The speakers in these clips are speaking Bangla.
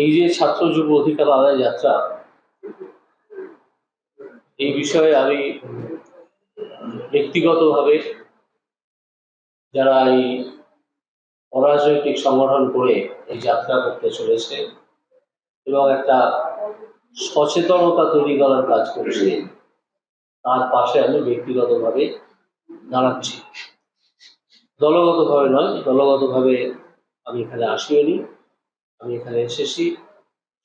এই যে ছাত্র যুব অধিকার আদায় যাত্রা, এই বিষয়ে আমি ব্যক্তিগতভাবে যারা এই অরাজনৈতিক সংগঠন করে এই যাত্রা করতে চলেছে এবং একটা সচেতনতা তৈরি করার কাজ করছে, তার পাশে আমি ব্যক্তিগতভাবে দাঁড়াচ্ছি। দলগতভাবে নয়, দলগতভাবে আমি এখানে আসিওনি আমি এখানে এসেছি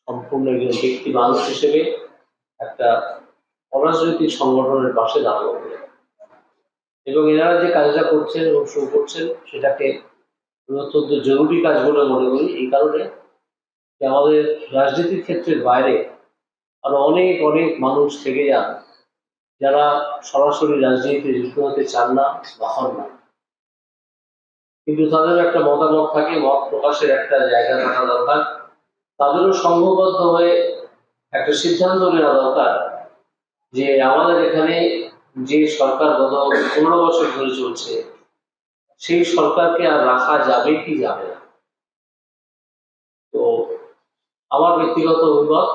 সম্পূর্ণ একজন ব্যক্তি মানুষ হিসেবে একটা অরাজনৈতিক সংগঠনের পাশে বলে। এবং এনারা যে কাজটা করছেন এবং শুরু করছেন সেটাকে অত্যন্ত জরুরি কাজ বলে মনে করি এই কারণে যে আমাদের রাজনীতির ক্ষেত্রের বাইরে আরও অনেক অনেক মানুষ থেকে যান যারা সরাসরি রাজনীতিতে যুক্ত হতে চান না বা হন না কিন্তু তাদের একটা মতামত থাকে, মত প্রকাশের একটা জায়গা থাকা দরকার। তাদেরও সংঘবদ্ধ হয়ে একটা সিদ্ধান্ত নেওয়া দরকার যে আমাদের এখানে যে সরকার গত পনেরো বছর ধরে চলছে, সেই সরকারকে আর রাখা যাবে কি যাবে না? তো আমার ব্যক্তিগত অভিমত,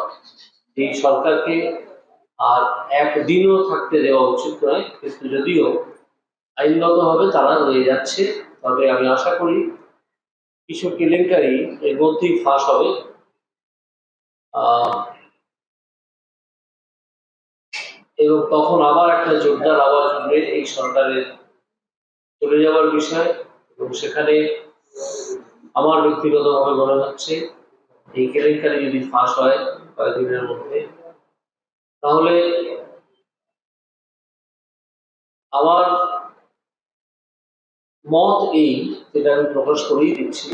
এই সরকারকে আর একদিনও থাকতে দেওয়া উচিত নয়, কিন্তু যদিও আইনগতভাবে তারা রয়ে যাচ্ছে। তবে আমি আশা করি কিছু কেলেঙ্কারি এর মধ্যেই ফাঁস হবে। এবং তখন আবার একটা জোরদার আওয়াজ উঠবে এই সরকারের চলে যাওয়ার বিষয় এবং সেখানে আমার ব্যক্তিগতভাবে মনে হচ্ছে এই কেলেঙ্কারি যদি ফাঁস হয় কয়েকদিনের মধ্যে, তাহলে আমার মত এই যেটা আমি প্রকাশ করেই দিচ্ছি,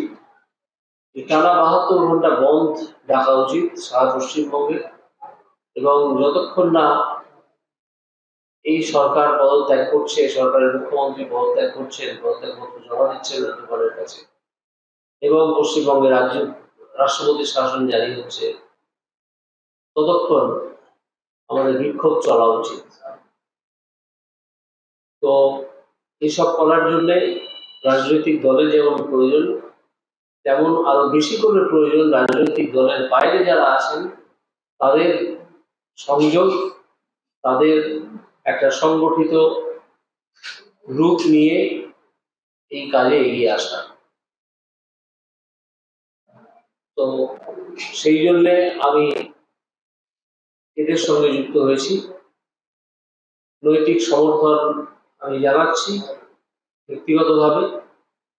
যে টানা বাহাত্তর ঘণ্টা বন্ধ ডাকা উচিত সারা পশ্চিমবঙ্গে এবং যতক্ষণ না এই সরকার পদত্যাগ করছে সরকারের মুখ্যমন্ত্রী পদত্যাগ করছেন পদত্যাগপত্র জমা দিচ্ছেন রাজ্যপালের কাছে এবং পশ্চিমবঙ্গে রাজ্য রাষ্ট্রপতি শাসন জারি হচ্ছে, ততক্ষণ আমাদের বিক্ষোভ চলা উচিত। তো এসব করার জন্য রাজনৈতিক দলের যেমন প্রয়োজন, তেমন আরও বেশি করে প্রয়োজন রাজনৈতিক দলের বাইরে যারা আছেন, তাদের সংযোগ, তাদের একটা সংগঠিত রূপ নিয়ে এই কাজে এগিয়ে আসা। তো সেই জন্যে আমি এদের সঙ্গে যুক্ত হয়েছি। নৈতিক সমর্থন আমি জানাচ্ছি, ব্যক্তিগতভাবে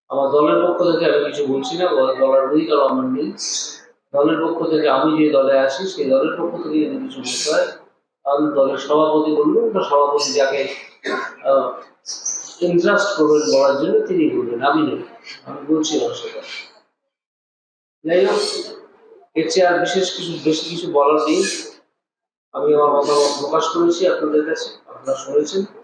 আমার দলের পক্ষ থেকে আমি কিছু বলছি না দল- দলের অধিকার আমার নেই। দলের পক্ষ থেকে আমি যে দলে আসি সেই দলের পক্ষ থেকে যদি কিছু বলতে হয়, তাহলে দলের সভাপতি বলবেন বা সভাপতি যাকে ইন্টারেস্ট করবেন বলার জন্য তিনি বলবেন, আমি নই। আমি বলছি না সেটা। যাই হোক, এর চেয়ে আর বিশেষ কিছু, বেশি কিছু বলার নেই। আমি আমার মতামত প্রকাশ করেছি আপনাদের কাছে, আপনারা শুনেছেন।